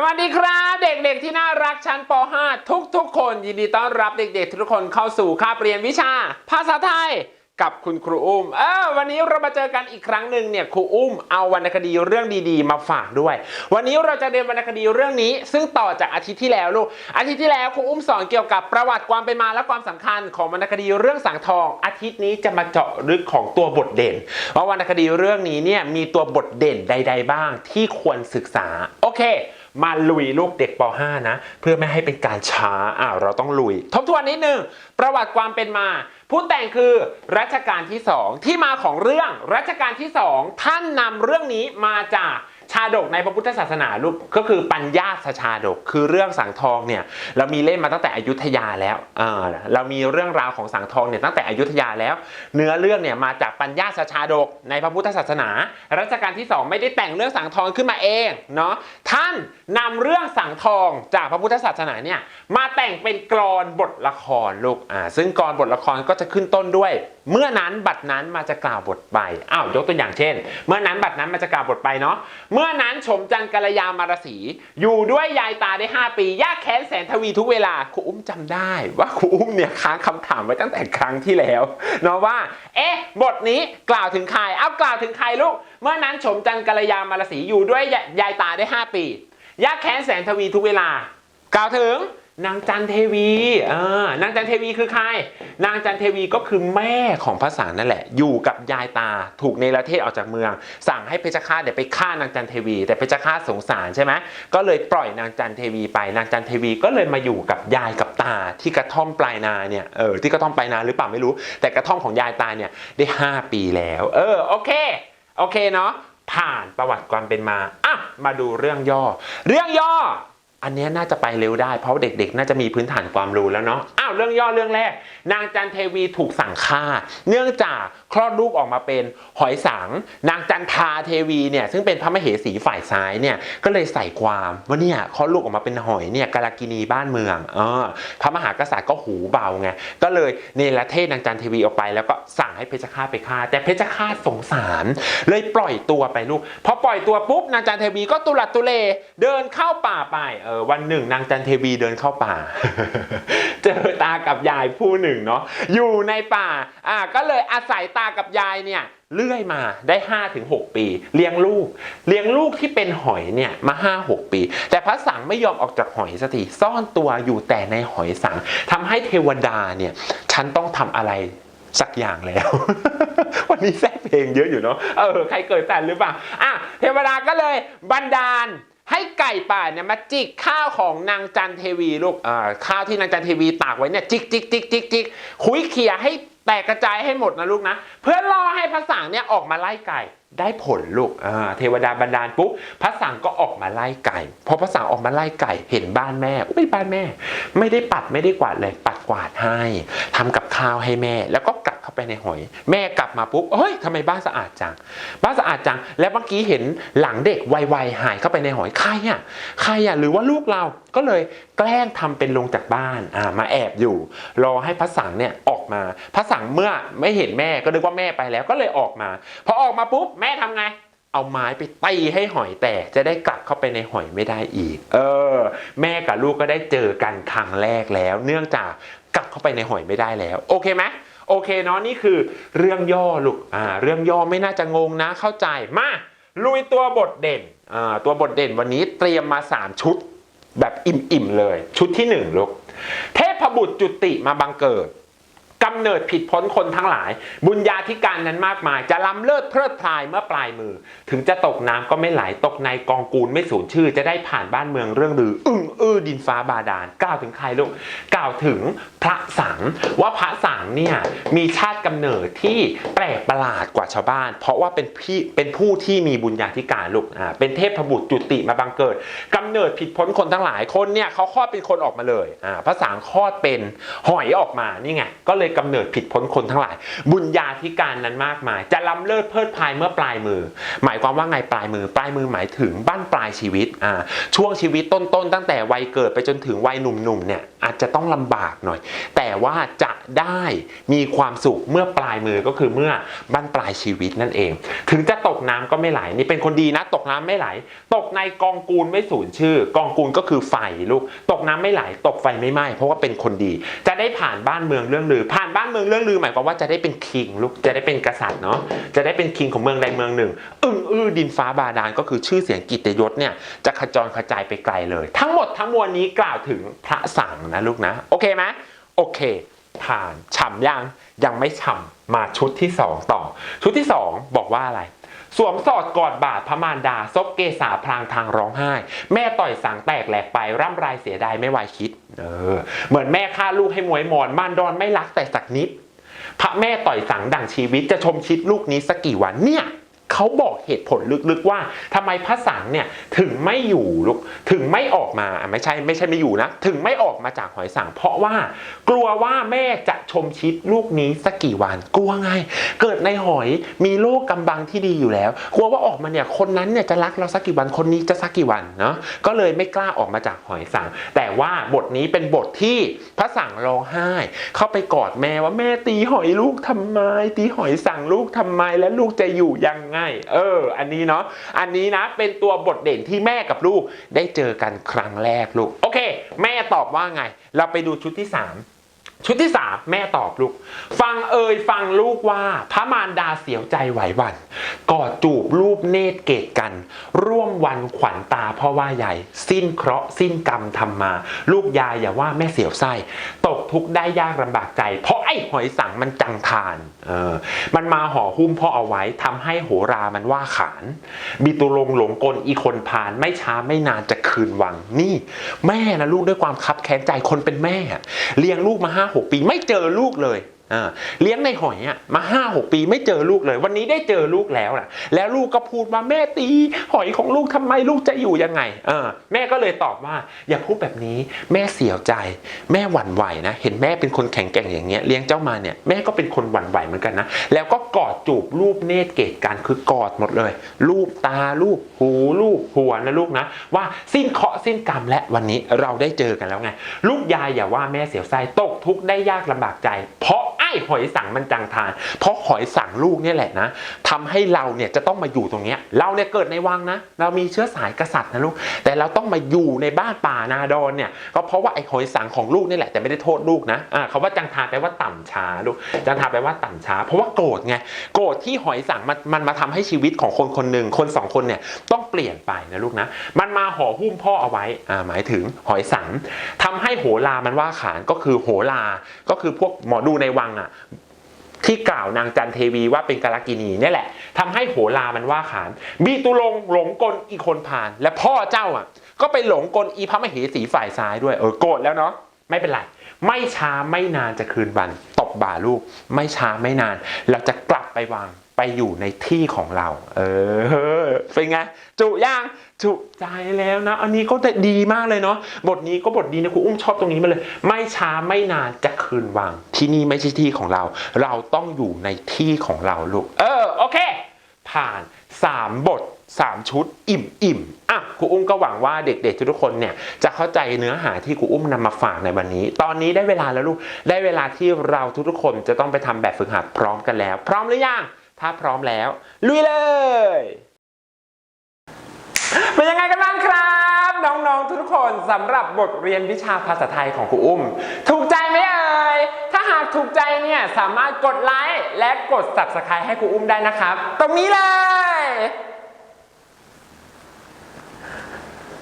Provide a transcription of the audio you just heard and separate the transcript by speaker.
Speaker 1: สวัสดีครับ เด็กๆที่น่ารักชั้นป .5 ทุกๆ คนยินดีต้อนรับเด็กๆ ทุกคนเข้าสู่คาบเรียนวิชา ภาษาไทยกับคุณครูอุ้ม เออวันนี้เรามาเจอกันอีกครั้งหนึ่งเนี่ยครูอุ้มเอาวรรณคดีเรื่องดีๆ มาฝากด้วย วันนี้เราจะเรียนวรรณคดีเรื่องนี้ ซึ่งต่อจากอาทิตย์ที่แล้วลูกอาทิตย์ที่แล้วครูอุ้มสอนเกี่ยวกับประวัติความเป็นมาและความสำคัญของวรรณคดีเรื่องสังทอง อาทิตย์นี้จะมาเจาะลึกของตัวบทเด่นว่าวรรณคดีเรื่องนี้เนี่ยมีตัวบทเด่นใด ๆ บ้างที่ควรศึกษาโอเค มาลุยลูกเด็กป .5 นะ เพื่อไม่ให้เป็นการช้าอ่าเราต้องลุย ทบทวนนิดนึง ประวัติความเป็นมา ผู้แต่งคือรัชกาลที่ 2 ที่มาของเรื่องรัชกาลที่ 2 ท่านนำเรื่องนี้มาจาก ชาดกในพระพุทธศาสนาลูกก็คือปัญญาสชาดก คือเรื่องสังทองเนี่ยเรามีเล่นมาตั้งแต่อยุธยาแล้วเออเรามีเรื่องราวของสังทองเนี่ยตั้งแต่อยุธยาแล้ว เนื้อเรื่องเนี่ยมาจากปัญญาสชาดกในพระพุทธศาสนา รัชกาลที่ 2 ไม่ได้แต่งเรื่องสังทองขึ้นมาเองเนาะท่านนำเรื่องสังทองจากพระพุทธศาสนาเนี่ยมาแต่งเป็นกรอนบทละครลูกอ่าซึ่งกรอนบทละครก็จะขึ้นต้นด้วย เมื่อนั้นบัดนั้นมาจะกล่าวบทไปอ้าวยกตัวอย่างเช่น เมื่อนั้นบัดนั้นมาจะกล่าวบทไปเนาะมื่อนั้นชมจันทร์กัลยามารสีอยู่ด้วยยายตาได้ 5 ปียากแค้นแสนทวีทุกเวลาครูอุ้มจำได้ว่าครูอุ้มเนี่ยค้างคำถามไว้ตั้งแต่ครั้งที่แล้วเนาะว่า เอ๊ะ บทนี้กล่าวถึงใครเอากล่าวถึงใครลูกเมื่อนั้นชมจันทร์กัลยามารสีอยู่ด้วยยยายตาได้ 5 ปียากแค้นแสนทวีทุกเวลากล่าวถึง นางจันเทวีเออนางจันเทวีคือใคร นางจันเทวีก็คือแม่ของพระสังนั่นแหละ อยู่กับยายตา ถูกเนรเทศออกจากเมือง สั่งให้เพชฌฆาตเนี่ยวไปฆ่านางจันเทวี แต่เพชฌฆาตสงสารใช่ไหมก็เลยปล่อยนางจันเทวีไป นางจันเทวีก็เลยมาอยู่กับยายกับตาที่กระท่อมปลายนาเนี่ย เออ ที่กระท่อมปลายนาหรือเปล่าไม่รู้ แต่กระท่อมของยายตาเนี่ยได้ 5 ปีแล้ว เออ โอเค โอเคเนาะ ผ่านประวัติความเป็นมา อะ มาดูเรื่องย่อ เรื่องย่อ อันนี้น่าจะไปเร็วได้เพราะเด็กๆ น่าจะมีพื้นฐานความรู้แล้วเนาะ อ้าวเรื่องย่อเรื่องแรก นางจันเทวีถูกสั่งฆ่า เนื่องจากคลอดลูกออกมาเป็นหอยสัง นางจันทาเทวีเนี่ยซึ่งเป็นพระมเหสีฝ่ายซ้ายเนี่ยก็เลยใส่ความว่าเนี่ยคลอดลูกออกมาเป็นหอยเนี่ยกาลกินีบ้านเมืองเออพระมหากษัตริย์ก็หูเบาไงก็เลยเนรเทศนางจันเทวีออกไป แล้วก็สั่งให้เพชฌฆาตไปฆ่า แต่เพชฌฆาตสงสาร เลยปล่อยตัวไปลูกพอปล่อยตัวปุ๊บนางจันเทวีก็ตุลัดตุเลเดินเข้าป่าไปเวันหนึ่งนางจันเทวีเดินเข้าป่า เจอตากับยายผู้หนึ่งเนาะอยู่ในป่าอ่าก็เลยอาศัยตากับยายเนี่ยเลื่อยมาได้ 5-6 ปี เลี้ยงลูก เลี้ยงลูกที่เป็นหอยเนี่ยมา 5-6 ปี แต่พระสังไม่ยอมออกจากหอยสักทีซ่อนตัวอยู่แต่ในหอยสังทำให้เทวดาเนี่ยฉันต้องทำอะไรสักอย่างแล้ว วันนี้แทรกเพลงเยอะอยู่เนาะเออใครเกิดแต่หรือเปล่าอะเทวดาก็เลยบันดาล ให้ไก่ป่าเนี่ยมาจิกข้าวของนางจันเทวีลูกอ่าข้าวที่นางจันเทวีตากไว้เนี่ยจิกจิกจิกจิกจิกคุยเขี่ยให้แตกกระจายให้หมดนะลูกนะ เพื่อล่อให้พระสังเนี่ยออกมาไล่ไก่ได้ผลลูกอ่าเทวดาบันดาลปุ๊บพระสังก็ออกมาไล่ไก่พอพระสังออกมาไล่ไก่เห็นบ้านแม่อุ้ยบ้านแม่ ไม่ได้ปัดไม่ได้กวาดเลยปัดกวาดให้ทำกับข้าวให้แม่ แล้วก็กลับเข้า ไปในหอย แม่กลับมาปุ๊บเฮ้ยทำไมบ้านสะอาดจัง บ้านสะอาดจัง แล้วเมื่อกี้เห็นหลังเด็กวัยๆหายเข้าไปในหอยใครอะใครอะหรือว่าลูกเราก็เลยแกล้งทำเป็นลงจากบ้านอ่ามาแอบอยู่ รอให้พระสังเนี่ยออกมาพระสังเมื่อไม่เห็นแม่ก็นึกว่าแม่ไปแล้วก็เลยออกมาพอออกมาปุ๊บแม่ทำไงเอาไม้ไปตีให้หอยแตกจะได้กลับเข้าไปในหอยไม่ได้อีก เออ แม่กับลูกก็ได้เจอกันครั้งแรกแล้ว เนื่องจากกลับเข้าไปในหอยไม่ได้แล้ว โอเคไหม โอเคเนาะนี่คือเรื่องย่อลูกอ่าเรื่องย่อไม่น่าจะงงนะเข้าใจมาลุยตัวบทเด่นอ่าตัวบทเด่นวันนี้เตรียมมา 3 ชุดแบบอิ่มๆเลย ชุดที่1ลูกเทพบุตรจุติมาบังเกิด กำเนิดผิดพ้นคนทั้งหลาย บุญญาธิการนั้นมากมาย จะล้ำเลิศเพลิดเพลายเมื่อปลายมือ ถึงจะตกน้ำก็ไม่ไหลตกในกองกูลไม่สูญชื่อ จะได้ผ่านบ้านเมืองเรื่องลือ อึ้งอื้อดินฟ้าบาดาลกล่าวถึงใครลูกกล่าวถึงพระสังว่าพระสังเนี่ยมีชาติกำเนิดที่แปลกประหลาดกว่าชาวบ้าน เพราะว่าเป็นพี่เป็นผู้ที่มีบุญญาธิการลูกอ่าเป็นเทพบุตรจุติมาบังเกิดกำเนิดผิดพ้นคนทั้งหลายคนเนี่ยเขาคลอดเป็นคนออกมาเลยอ่าพระสังคลอดเป็นหอยออกมานี่ไงก็เลยกำเนิดผิดพ้นคนทั้งหลาย บุญญาธิการนั้นมากมาย จะล้ำเลิศเพลิดเพลายเมื่อปลายมือ หมายความว่าไงปลายมือ ปลายมือหมายถึงบ้านปลายชีวิตอ่าช่วงชีวิตต้นๆตั้งแต่วัยเกิดไปจนถึงวัยหนุ่มๆเนี่ยอาจจะต้องลำบากหน่อย แต่ว่าจะได้มีความสุขเมื่อปลายมือก็คือเมื่อบั้นปลายชีวิตนั่นเอง ถึงจะตกน้ำก็ไม่ไหล นี่เป็นคนดีนะ ตกน้ำไม่ไหล ตกในกองกูลไม่สูญชื่อ กองกูลก็คือไฟลูก ตกน้ำไม่ไหล ตกไฟไม่ไหม้เพราะว่าเป็นคนดี จะได้ผ่านบ้านเมืองเรื่องลือ ผ่านบ้านเมืองเรื่องลือหมายความว่าจะได้เป็นคิงลูก จะได้เป็นกษัตริย์เนาะ จะได้เป็นคิงของเมืองใดเมืองหนึ่ง อึ้งอื้อดินฟ้าบาดาลก็คือชื่อเสียงกิตติยศเนี่ยจะขจรกระจายไปไกลเลย ทั้งหมดทั้งมวลนี้กล่าวถึงพระสังนะลูกนะ โอเคไหมโอเค ผ่านฉ่ำยังยังไม่ฉ่ำมาชุดที่สองต่อ ชุดที่สองบอกว่าอะไรสวมสอดกอดบาทพระมารดา ซบเกษาพลางทางร้องไห้ แม่ต่อยสังแตกแหลกไปร่ำไรเสียดายไม่ไหวคิด เออ เหมือนแม่ฆ่าลูกให้มวยหมอนมารดอนไม่รักแต่สักนิด พระแม่ต่อยสังดั่งชีวิตจะชมชิดลูกนี้สักกี่วันเนี่ย เขาบอกเหตุผลลึกๆว่าทำไมพระสังเนี่ยถึงไม่อยู่ลูกถึงไม่ออกมาไม่ใช่ไม่ใช่ไม่อยู่นะ ถึงไม่ออกมาจากหอยสัง เพราะว่ากลัวว่าแม่จะชมชิดลูกนี้สักกี่วันกลัวไง เกิดในหอยมีโลกกำบังที่ดีอยู่แล้ว กลัวว่าออกมาเนี่ยคนนั้นเนี่ยจะรักเราสักกี่วันคนนี้จะสักกี่วันเนาะก็เลยไม่กล้าออกมาจากหอยสัง แต่ว่าบทนี้เป็นบทที่พระสังร้องไห้ เข้าไปกอดแม่ว่าแม่ตีหอยลูกทำไม ตีหอยสังลูกทำไมและลูกจะอยู่ยังไงเออ อันนี้เนาะ อันนี้นะเป็นตัวบทเด่นที่แม่กับลูกได้เจอกันครั้งแรกลูก โอเค แม่ตอบว่าไง เราไปดูชุดที่สามชุดที่สามแม่ตอบลูก ฟังเอ่ยฟังลูกว่า พระมารดาเสียวใจไหววันกอดจูบรูปเนตรเกตกัน ร่วมวันขวัญตาพ่อว่าใหญ่ สิ้นเคราะห์สิ้นกรรมทำมา ลูกยายอย่าว่าแม่เสียวไส้ ตกทุกข์ได้ยากลำบากใจ เพราะ ไอ้หอยสังมันจังทานเออมันมาห่อหุ้มพ่อเอาไว้ทำให้โหรามันว่าขาน บิตุลงหลงกลอีคนพานไม่ช้าไม่นานจะคืนวังนี่ แม่นะลูกด้วยความคับแค้นใจคนเป็นแม่ เลี้ยงลูกมาห้าหกปี ไม่เจอลูกเลย เลี้ยงในหอยอะมาห้าหกปีไม่เจอลูกเลย วันนี้ได้เจอลูกแล้วนะแล้วลูกก็พูดว่าแม่ตีหอยของลูกทำไมลูกจะอยู่ยังไงเออแม่ก็เลยตอบว่า อย่าพูดแบบนี้แม่เสียใจ แม่หวั่นไหวนะ เห็นแม่เป็นคนแข็งแกร่งอย่างเงี้ยเลี้ยงเจ้ามาเนี่ยแม่ก็เป็นคนหวั่นไหวเหมือนกันนะแล้วก็กอดจูบรูปเนตรเกตกันคือกอดหมดเลย รูปตารูปหูรูปหัวนะลูกนะ ว่าสิ้นเคาะสิ้นกรรมและวันนี้เราได้เจอกันแล้วไงลูกยายอย่าว่าแม่เสียวไส้ตกทุกข์ได้ยากลำบากใจ เพราะ ไอ้หอยสังมันจังทาน เพราะหอยสังลูกเนี่ยแหละนะทำให้เราเนี่ยจะต้องมาอยู่ตรงเนี้ยเราเนี่ยเกิดในวังนะ เรามีเชื้อสายกษัตริย์นะลูกแต่เราต้องมาอยู่ในบ้านป่านาดอนเนี่ยก็เพราะว่าไอ้หอยสังของลูกนี่แหละแต่ไม่ได้โทษลูกนะอ่าว่าจังทานแปลว่าต่ำช้าลูกจังทานแปลว่าต่ำช้า เพราะว่าโกรธไงโกรธที่หอยสังมันมันมาทำให้ชีวิตของคนคนหนึ่งคนสองคนเนี่ยต้องเปลี่ยนไปนะลูกนะมันมาห่อหุ้มพ่อเอาไว้อ่าหมายถึงหอยสังทำให้โหรามันว่าขานก็คือโหราก็คือพวกหมอดูในวังอะที่กล่าวนางจันเทวีว่าเป็นกาลกินีเนี่ยแหละทำให้โหรามันว่าขานบีตุลงหลงกลอีคนพาน และพ่อเจ้าอะ ก็ไปหลงกลอีพระมเหสีฝ่ายซ้ายด้วยเออโกรธแล้วเนาะไม่เป็นไร ไม่ช้าไม่นานจะคืนวันตบบ่าลูก ไม่ช้าไม่นาน เราจะกลับไปวางไปอยู่ในที่ของเรา เออ เป็นไง จุย่างจุใจแล้วนะ อันนี้ก็ดีมากเลยเนาะบทนี้ก็บทดีนะครูอุ้มชอบตรงนี้มาเลย ไม่ช้าไม่นานจะคืนวัง ที่นี่ไม่ใช่ที่ของเรา เราต้องอยู่ในที่ของเราลูก เออโอเค ผ่าน 3 บท 3 ชุด อิ่มอิ่มอะครูอุ้มก็หวังว่าเด็กๆทุกคนเนี่ยจะเข้าใจเนื้อหาที่ครูอุ้มนำมาฝากในวันนี้ ตอนนี้ได้เวลาแล้วลูกได้เวลาที่เราทุกๆคนจะต้องไปทำแบบฝึกหัดพร้อมกันแล้ว พร้อมหรือยังถ้าพร้อมแล้ว ลุยเลย เป็นยังไงกันบ้างครับ น้องๆ ทุกคนสำหรับบทเรียนวิชาภาษาไทยของครูอุ้ม ถูกใจไหมเอ่ยถ้าหากถูกใจเนี่ยสามารถกดไลค์และกด subscribe ให้ครูอุ้มได้นะครับ ตรงนี้เลย